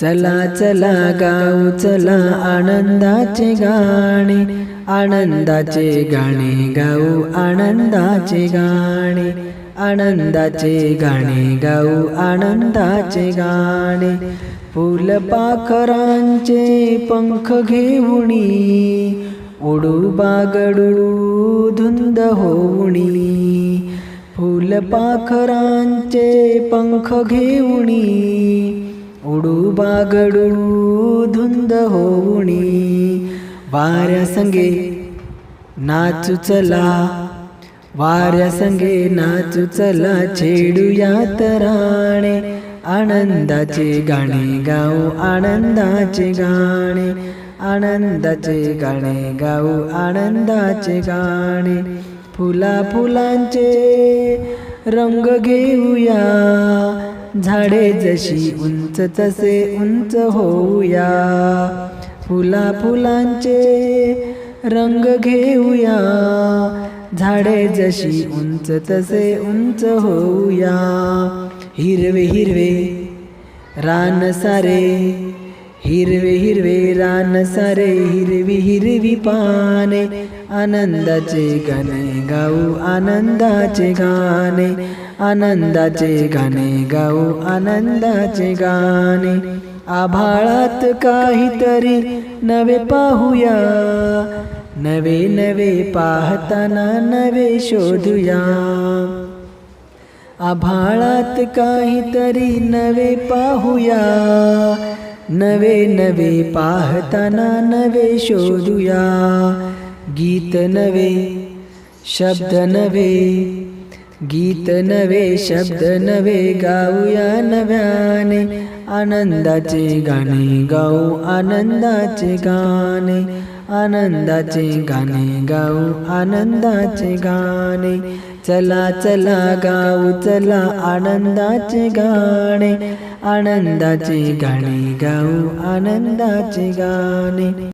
चला चला गाऊ चला आनंदाचे गाणे आनंदाचे गाणे गाऊ आनंदाचे गाणे आनंदाचे गाणे गाऊ आनंदाचे गाणे. फुलपाखरांचे पंख घेऊनी उडू बागडू धुंद होऊनी फुलपाखरांचे पंख घेऊणी उडू बागडू धुंद होऊणी वाऱ्या संगे नाचू चला वाऱ्या संगे नाचू चला छेडूया तराणे आनंदाचे गाणे गाऊ आनंदाचे गाणे आनंदाचे गाणे गाऊ आनंदाचे गाणे फुला फुलांचे रंग घेऊया झाडे जशी उंच उंच तसे उंच होऊया. फुला फुलांचे रंग घेऊया. झाडे जशी उंच तसे उंच होऊया. हिरवे हिरवे रान सारे हिरवे हिरवे रान सारे हिरवी हिरवी पाने. आनंदाचे गाणे गाऊ आनंदाचे गाणे. आनंदाचे गाणे गाऊ आनंदाचे गाणे. आभाळात काहीतरी नवे पाहूया. नवे नवे पाहताना नवे शोधूया. आभाळात काहीतरी नवे पाहूया. नवे नवे पाहताना नवे शोधूया. गीत नवे शब्द नवे गीत नवे शब्द नवे गाऊया नव्याने. आनंदाचे गाणे गाऊ आनंदाचे गाणे. आनंदाचे गाणे गाऊ आनंदाचे गाणे. चला चला गाऊ चला आनंदाचे गाणे आनंदाचे गाणे गाऊ आनंदाचे गाणे.